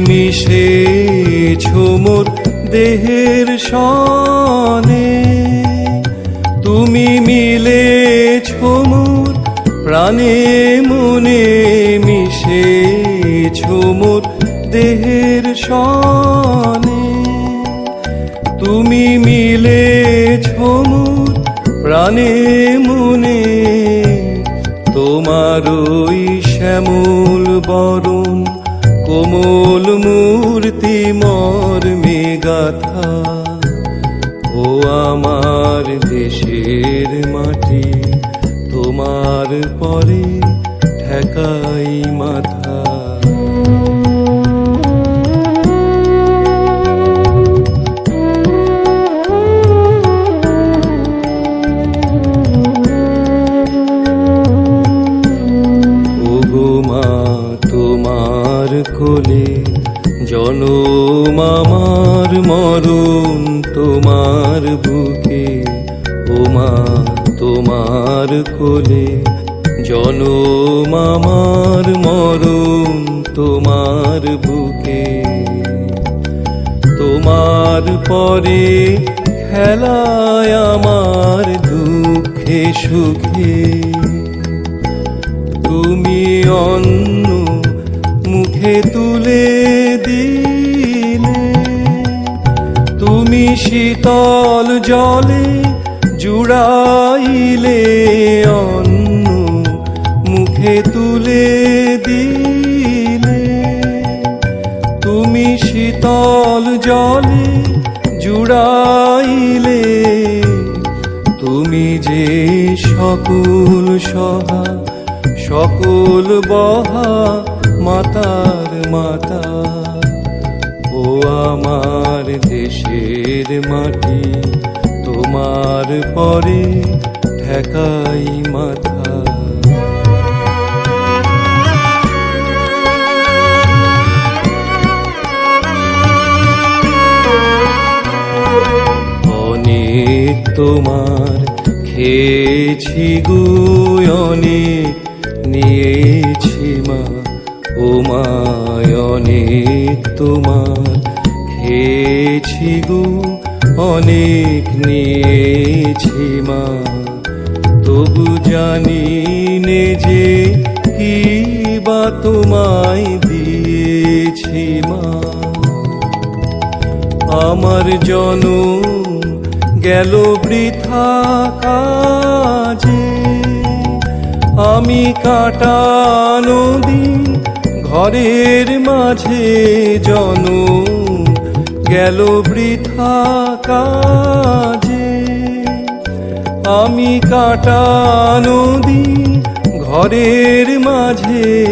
মিশে মোর দেহের সনে। তুমি মিলে মোর প্রাণে মনে মিশে মোর দেহের সনে। তুমি মিলে মোর প্রাণে মনে তোমার ওই শ্যামল বরণ কোমল মূর্তি মর মেগাথা ও আমার দেশের মাটি তোমার পরে ঠেকাই মাথা। জনম আমার মরণ তোমার বুকে, ও মা তোমার কোলে। জনম আমার মরণ তোমার বুকে। তোমার পরে খেলায় আমার দুঃখে সুখে। তুমি অন্ন মুখে তুলে তুমি শীতল জলে জুড়াইলে অন্ন মুখে তুলে দিলে। তুমি শীতল জলে জুড়াইলে, তুমি যে সকল সহা সকল বহা মাতার মাতা, ও আমার দেশের মাটি তোমার পরে ঠেকাই মাথা। অনেক তোমার খেয়েছি গো, অনেক নিয়েছি মা। ও মায় অনেক তোমার খেয়েছি গো, অনেক নিয়েছি মা। তবু জানি নে যে কি বা তোমায় দিয়েছি মা। আমার জনম গেল বৃথা কাজে। আমি কাটানো দিন ঘরের মাঝে জন গেল বৃথা কাজে। আমি কাটানো দিন ঘরের মাঝে।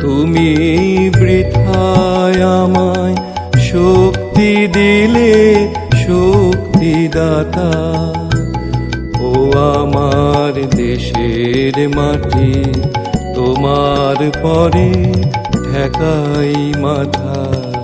তুমি বৃথায় আমায় শক্তি দিলে, শক্তিদাতা। ও আমার দেশের মাটি, তোমার পরে ঠেকাই মাথা।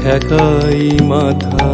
ঠেকাই মাথা